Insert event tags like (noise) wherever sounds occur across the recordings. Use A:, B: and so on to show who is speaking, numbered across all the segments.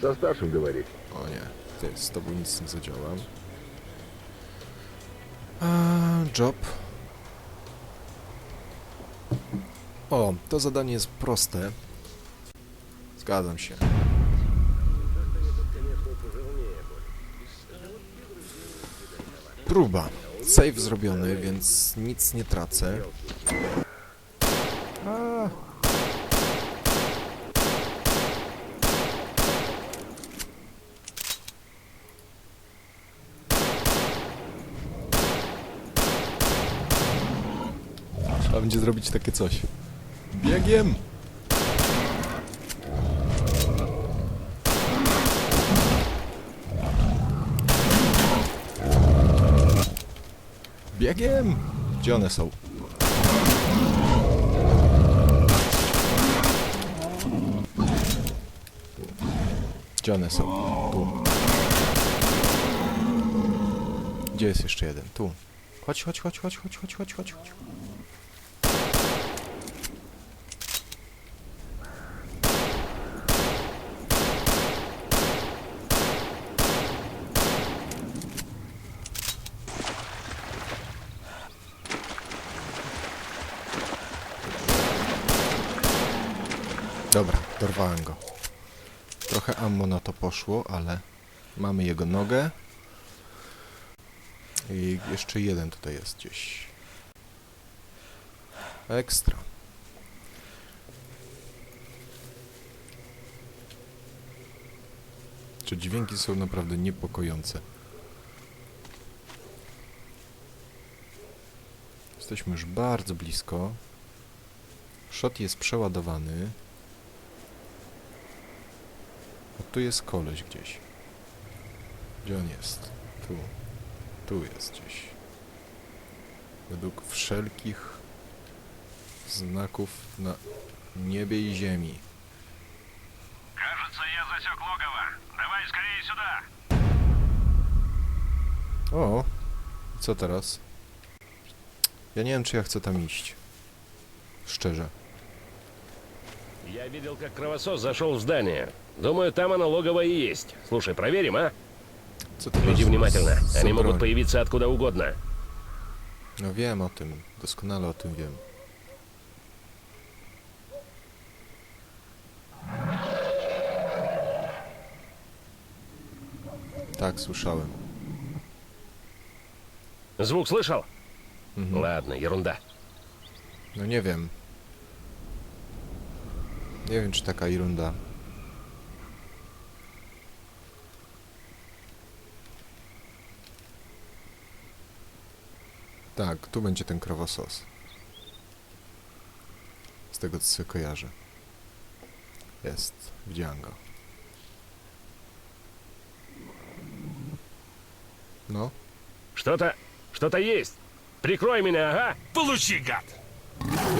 A: Со старшим говорить.
B: O nie, ty, z tobą nic nie zadziałam. A, job. O, to zadanie jest proste. Zgadzam się. Próba. Save zrobiony, więc nic nie tracę. Trzeba będzie zrobić takie coś. Biegiem! Biegiem! Gdzie one są? Gdzie one są? Tu. Gdzie jest jeszcze jeden? Tu. Chodź, chodź, chodź, chodź, chodź, chodź, chodź, chodź, chodź. Dobra, dorwałem go. Na to poszło, ale mamy jego nogę. I jeszcze jeden tutaj jest gdzieś. Ekstra. Czy dźwięki są naprawdę niepokojące? Jesteśmy już bardzo blisko. Shot jest przeładowany. A tu jest koleś gdzieś. Gdzie on jest? Tu. Tu jest gdzieś. Według wszelkich znaków na niebie i ziemi.
C: Кажется, я засек логово. Давай скорее сюда.
B: O! Co teraz? Ja nie wiem, czy ja chcę tam iść. Szczerze.
C: Я видел, как кровосос зашел в здание. Думаю, там оно логово и есть. Слушай, проверим, а? Следи
B: masz
C: внимательно. Они могут появиться откуда угодно.
B: No wiem o tym. Doskonale o tym wiem. Tak, słyszałem.
C: Звук слышал?
B: Mhm.
C: Ладно, ерунда.
B: No nie wiem. Nie wiem, czy taka irunda. Tak, tu będzie ten krowosos. Z tego, co sobie kojarzę. Jest. Widziałem go. No.
C: Что-то... Что-то есть. Прикрой меня, ага. Получи, гад!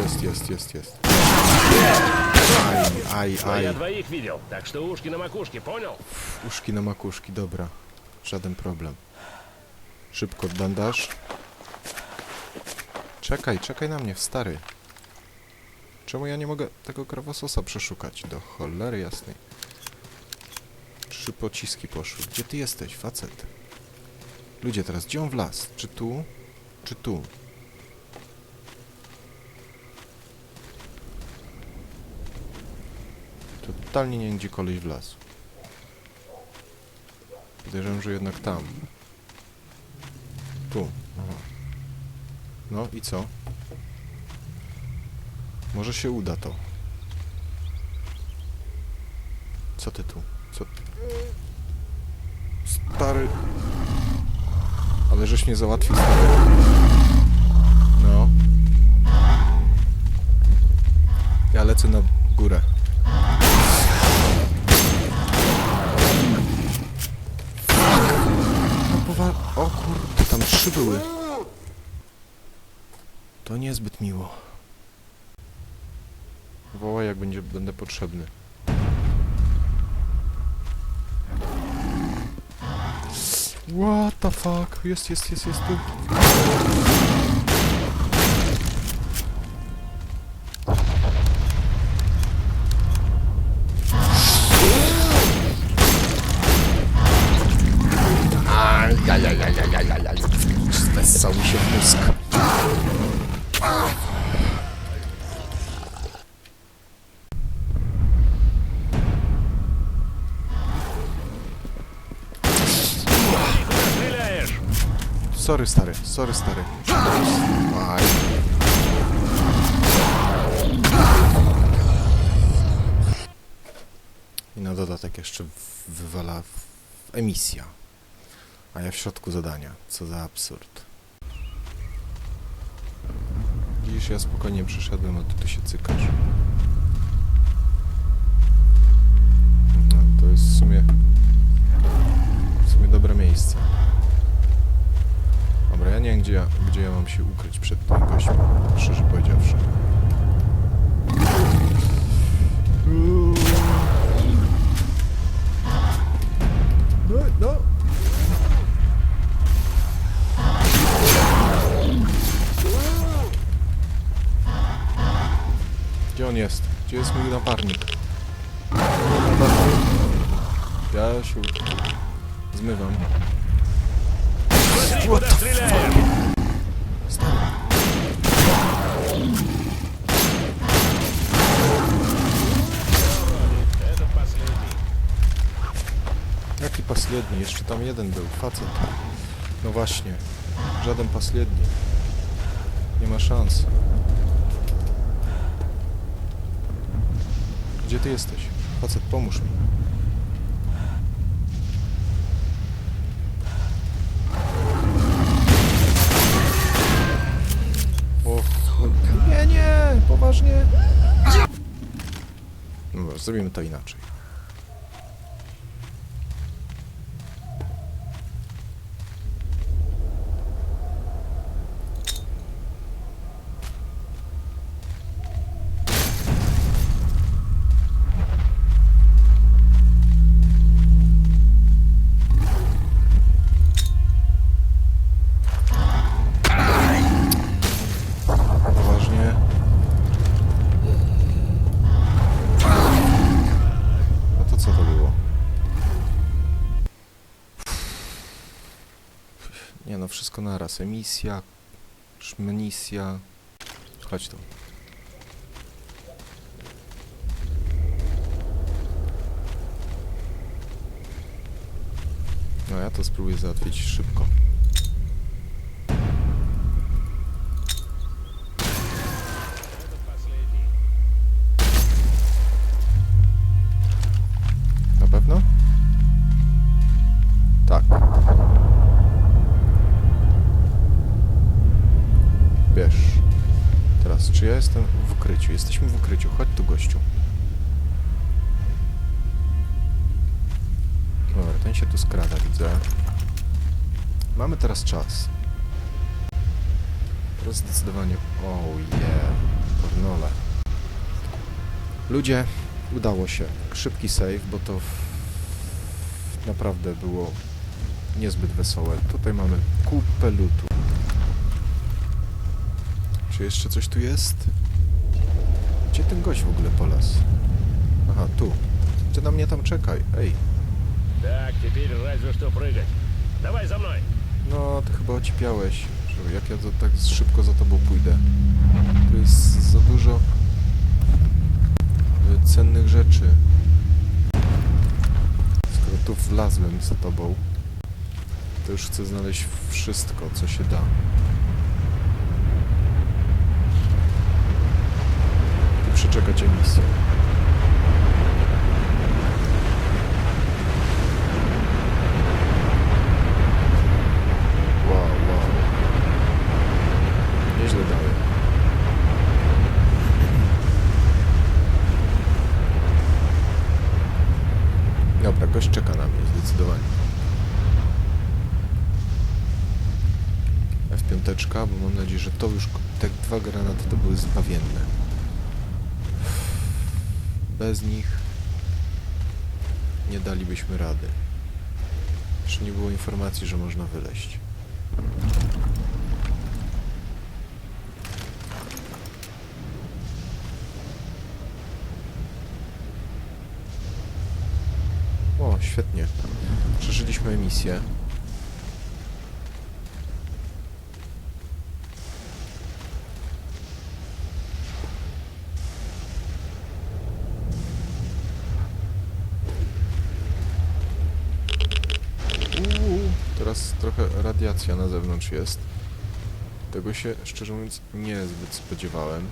B: Jest, jest, jest, jest. Aj, aj,
C: Но я
B: aj.
C: двоих видел, так что ушки на макушке, понял?
B: Uszki na makuszki, dobra. Żaden problem. Szybko bandaż. Czekaj, czekaj na mnie, stary. Czemu ja nie mogę tego krowososa przeszukać? Do cholery jasnej. Trzy pociski poszły. Gdzie ty jesteś, facet? Ludzie, teraz gdzie on wlazł? Czy tu? Czy tu? Totalnie nie wiem, gdzie koleś wlazł. Podejrzewam, że jednak tam. Tu. Aha. No i co? Może się uda to. Co ty tu? Co? Stary. Ale żeś mnie załatwił, stary. No. Ja lecę na górę. No powa... O kurde, tam trzy były. Niezbyt miło. Wołaj jak będzie, będę potrzebny. What the fuck? Jest, jest, jest, jest tu. Sorry, stary, sorry, stary. Aj. I na dodatek jeszcze wywala emisja. A ja w środku zadania. Co za absurd. Widzisz, ja spokojnie przyszedłem, a ty tu się cykasz. No, to jest w sumie... W sumie dobre miejsce. Dobra, ja nie wiem, gdzie ja, gdzie ja mam się ukryć przed tym gościem, szczerze powiedziawszy. No, no. Gdzie on jest? Gdzie jest mój naparnik? Naparnik. Ja się zmywam. What
C: the fuck?
B: Jaki pasledni? Jeszcze tam jeden był, facet. No właśnie, żaden pasledni. Nie ma szans. Gdzie ty jesteś? Facet, pomóż mi. Poważnie. Dobra, zrobimy to inaczej. Naraz. Emisja, szmnisja. Chodź tu. No ja to spróbuję załatwić szybko. Jesteśmy w ukryciu. Chodź tu, gościu. Dobra, ten się tu skrada, widzę. Mamy teraz czas. Teraz zdecydowanie... Oh yeah. Pornole. Ludzie, udało się. Szybki save, bo to w... naprawdę było niezbyt wesołe. Tutaj mamy kupę lutu. Czy jeszcze coś tu jest? Gdzie ten gość w ogóle polas? Aha, tu. Ty na mnie tam czekaj. Ej,
C: Так, теперь разве что прыгать. Давай за мной.
B: no ty chyba ocipiałeś, że jak ja to tak szybko za tobą pójdę. Tu jest za dużo y, cennych rzeczy. Skoro tu wlazłem za tobą, to już chcę znaleźć wszystko, co się da. Przeczekać emisję. Wow, wow. Nieźle dalej. Dobra, gość czeka na mnie, zdecydowanie. F5, bo mam nadzieję, że to już, te dwa granaty to były zbawienne. Bez nich nie dalibyśmy rady. Jeszcze nie było informacji, że można wyleść. O, świetnie. Przeżyliśmy emisję. Uuu, teraz teraz trochę radiacja na zewnątrz jest. Tego się, szczerze mówiąc, nie zbyt spodziewałem.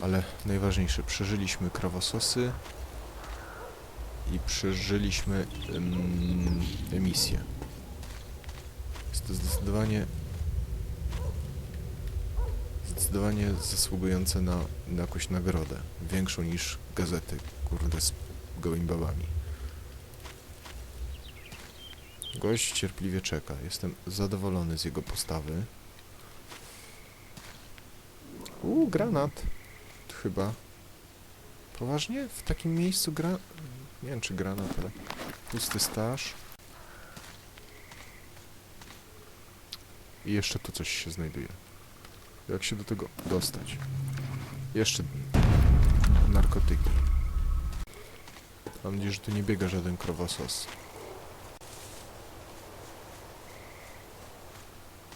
B: Ale najważniejsze, przeżyliśmy krowososy i przeżyliśmy ym, emisję. Jest to zdecydowanie zdecydowanie zasługujące na, na jakąś nagrodę. Większą niż gazety, kurde, z gołymi babami. Gość cierpliwie czeka. Jestem zadowolony z jego postawy. Uuu, granat. Chyba. Poważnie? W takim miejscu gra... Nie wiem, czy granat, ale... Pusty staż. I jeszcze tu coś się znajduje. Jak się do tego dostać? Jeszcze narkotyki. Mam nadzieję, że tu nie biega żaden krowosos.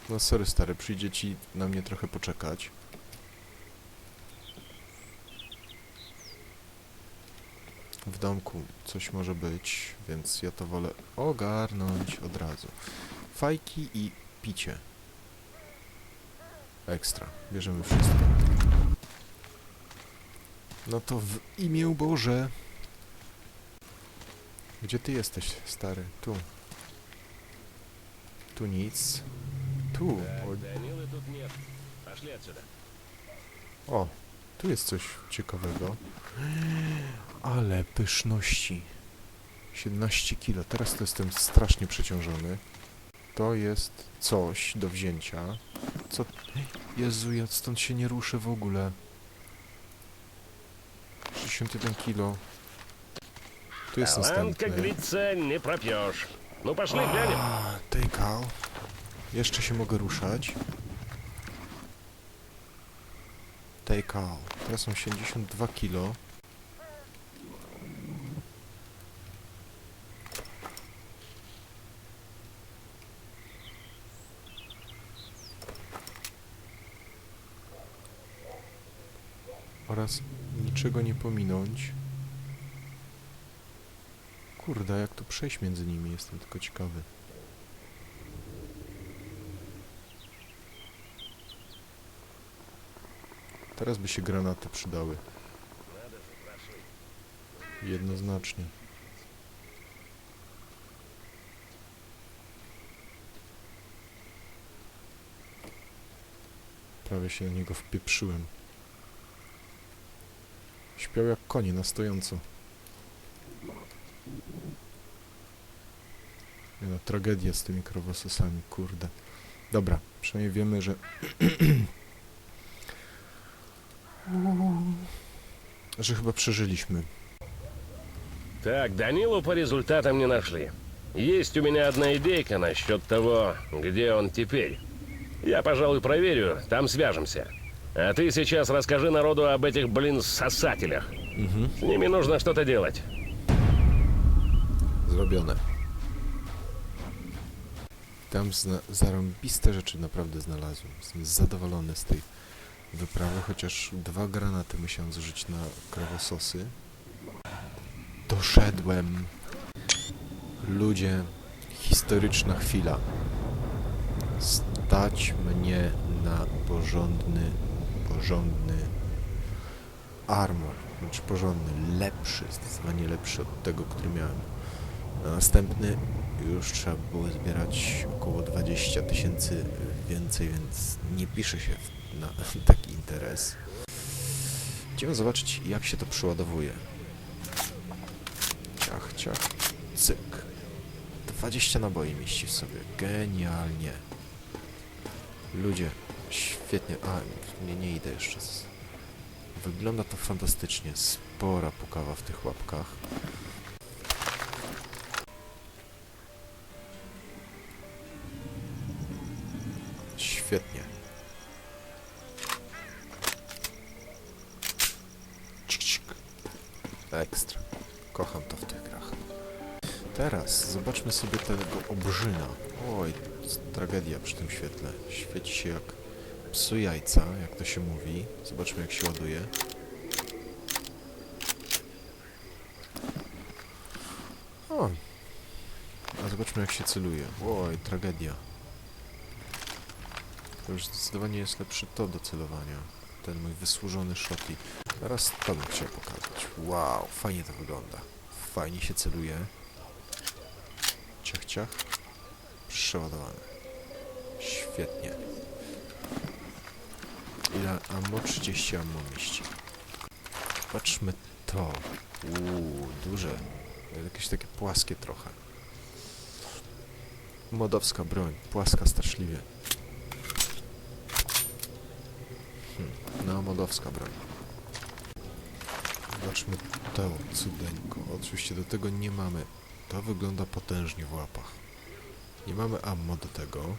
B: No sorry stary, przyjdzie ci na mnie trochę poczekać. W domku coś może być, więc ja to wolę ogarnąć od razu. Fajki i picie. Ekstra. Bierzemy wszystko. No to w imię Boże. Gdzie ty jesteś, stary? Tu. Tu nic. Tu. O,
C: Так, Данилы тут нет. Пошли отсюда.
B: o, tu jest coś ciekawego. Ale pyszności. 17 kilo. Teraz to jestem strasznie przeciążony. To jest coś do wzięcia. Co? Jezu, ja stąd się nie ruszę w ogóle. 61 kilo. Tu jest
C: Талант, как
B: następny.
C: говорится, не пропьешь. Ну, пошли, глянем.
B: A, Take out. Jeszcze się mogę ruszać. Take out. Teraz są 72 kilo. Oraz niczego nie pominąć. Kurde, jak tu przejść między nimi, jestem tylko ciekawy. Teraz by się granaty przydały. Jednoznacznie. Prawie się na niego wpieprzyłem. Śpiał jak konie na stojąco. No, tragedia z tymi krowososami, kurde. Dobra, przynajmniej wiemy, że... (clears throat) że chyba przeżyliśmy.
C: Так, Данилу по результатам не нашли. Есть у меня одна идейка насчет того, где он теперь. Я, пожалуй, проверю, там свяжемся. А ты сейчас расскажи народу об этих, блин, сосателях.
B: Mhm.
C: С ними нужно что-то делать.
B: Zrobione. Tam zna- zarąbiste rzeczy naprawdę znalazłem. Jestem zadowolony z tej wyprawy, chociaż dwa granaty musiałem zużyć na krowososy. Doszedłem. Ludzie, historyczna chwila. Stać mnie na porządny, porządny armor. Znaczy porządny, lepszy, zdecydowanie lepszy od tego, który miałem. Na następny już trzeba było zbierać około 20 tysięcy więcej, więc nie pisze się w, na (laughs) taki interes. Idziemy zobaczyć, jak się to przeładowuje. Ciach, ciach, cyk. 20 naboi mieści w sobie. Genialnie. Ludzie, świetnie. A, nie, nie idę jeszcze. Wygląda to fantastycznie. Spora pukawa w tych łapkach. Świetnie. Zobaczmy sobie tego obrzyna. Oj, tragedia przy tym świetle. Świeci się jak psu jajca, jak to się mówi. Zobaczmy jak się ładuje. O! A Zobaczmy jak się celuje. Oj, tragedia. To już zdecydowanie jest lepszy to do celowania. Ten mój wysłużony shotty. Teraz to bym chciał pokazać. Wow, fajnie to wygląda. Fajnie się celuje. Ciach, ciach. Przeładowane. Świetnie. Ile ammo? 30 ammo mieści. Patrzmy to. Uuu, duże. Jakieś takie płaskie trochę. Modowska broń. Płaska straszliwie. Hmm. No, modowska broń. Zobaczmy to cudeńko. Oczywiście do tego nie mamy. To wygląda potężnie w łapach. Nie mamy ammo do tego.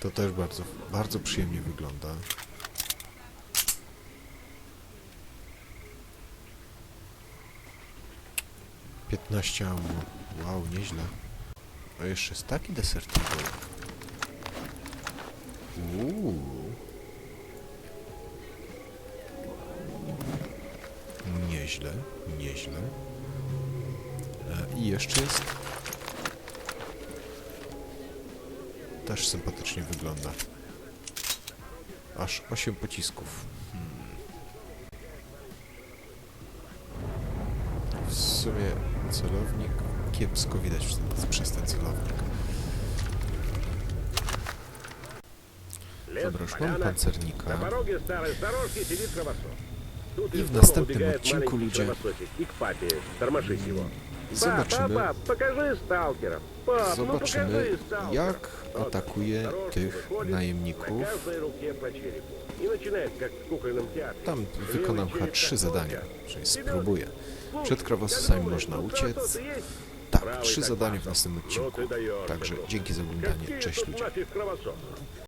B: To też bardzo, bardzo przyjemnie wygląda. Piętnaście ammo. Wow, nieźle. A jeszcze jest taki desertivo. Uuu. nieźle, nieźle. E, I jeszcze jest. Też sympatycznie wygląda. Aż 8 pocisków. Hmm. W sumie celownik kiepsko widać przez ten celownik. Dobra, już
C: mam
B: pancernika.
C: I
B: w
C: następnym
B: odcinku, ludzie, zobaczymy, zobaczymy jak atakuje tych najemników. Tam wykonam chyba trzy zadania, czyli spróbuję. Przed
C: krowososami
B: można uciec. Tak, trzy zadania w następnym odcinku. Także dzięki za oglądanie. Cześć ludzie.